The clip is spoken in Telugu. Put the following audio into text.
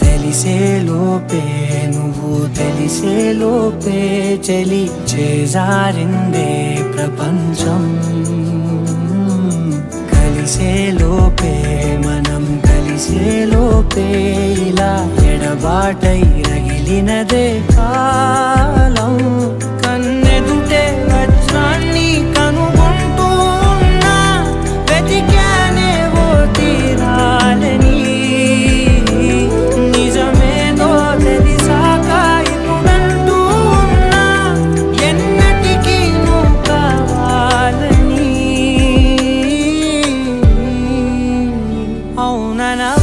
తెలిసే లోపే నువ్వు తెలిసే లోపే చెలి చేజారిందే ప్రపంచం. కలిసే లోపే మనం కలిసే లోపే ఇలా ఎడబాటై రగిలినదే కా una nave